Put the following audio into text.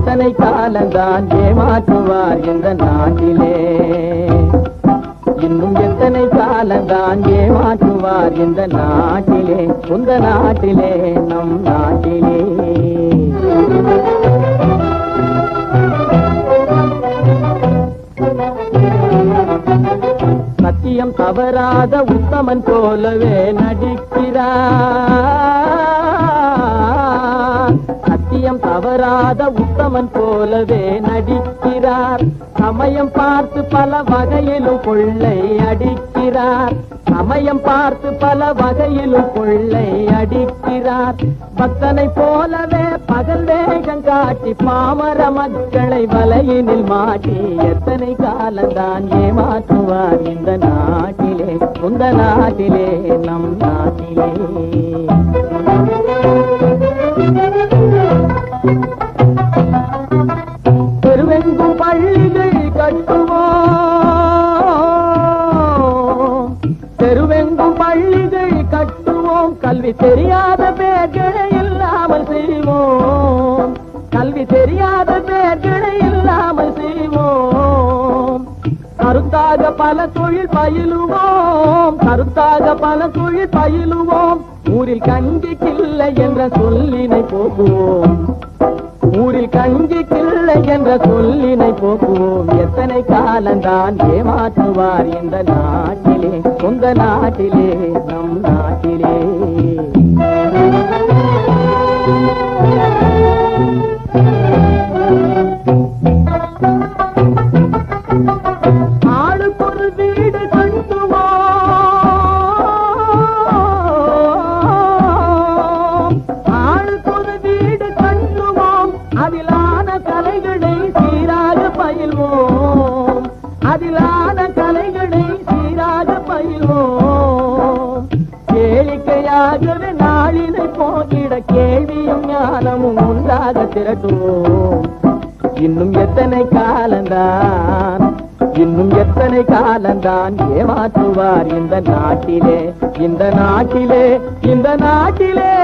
எத்தனை காலந்தான் ஏமாற்றுவார் இந்த நாட்டிலே. இன்னும் எத்தனை காலந்தான் ஏமாற்றுவார் இந்த நாட்டிலே உந்த நாட்டிலே நம் நாட்டிலே. சத்தியம் தவறாத உத்தமன் போலவே நடிக்கிறார். சமயம் தவறாத உத்தமன் போலவே நடிக்கிறார். சமயம் பார்த்து பல வகையிலும் கொள்ளை அடிக்கிறார். சமயம் பார்த்து பல வகையிலும் கொள்ளை அடிக்கிறார். பக்தனை போலவே பகல் வேகம் காட்டி பாமர மக்களை வலையினில் மாட்டி எத்தனை காலந்தான் ஏமாற்றுவார் இந்த நாட்டிலே உந்த நாட்டிலே நம் நாட்டிலே. கல்வி தெரியாத பேர்களை இல்லாமல் செய்வோம். கல்வி தெரியாத பேர்களை இல்லாமல் செய்வோம். கருத்தாக பல தொழில் பயிலுவோம். கருத்தாக பல தொழில் பயிலுவோம். ஊரில் கஞ்சி என்ற சொல்லினை போக்குவோம். ஊரில் கஞ்சி என்ற சொல்லினை போக்குவோம். எத்தனை காலந்தான் ஏமாற்றுவார் இந்த நாட்டிலே உந்த நாட்டிலே நம் நாட்டிலே. அதிலான கலைகளை சீராக பயில்வோம். அதிலான கலைகளை சீராக பயில்வோம். கேளிக்கையாகவே நாளினை போகிட கேள்வியும் ஞானமும் உண்டாக திரட்டுவோம். இன்னும் எத்தனை காலந்தான்? இன்னும் எத்தனை காலந்தான் ஏமாற்றுவார் இந்த நாட்டிலே? இந்த நாட்டிலே இந்த நாட்டிலே.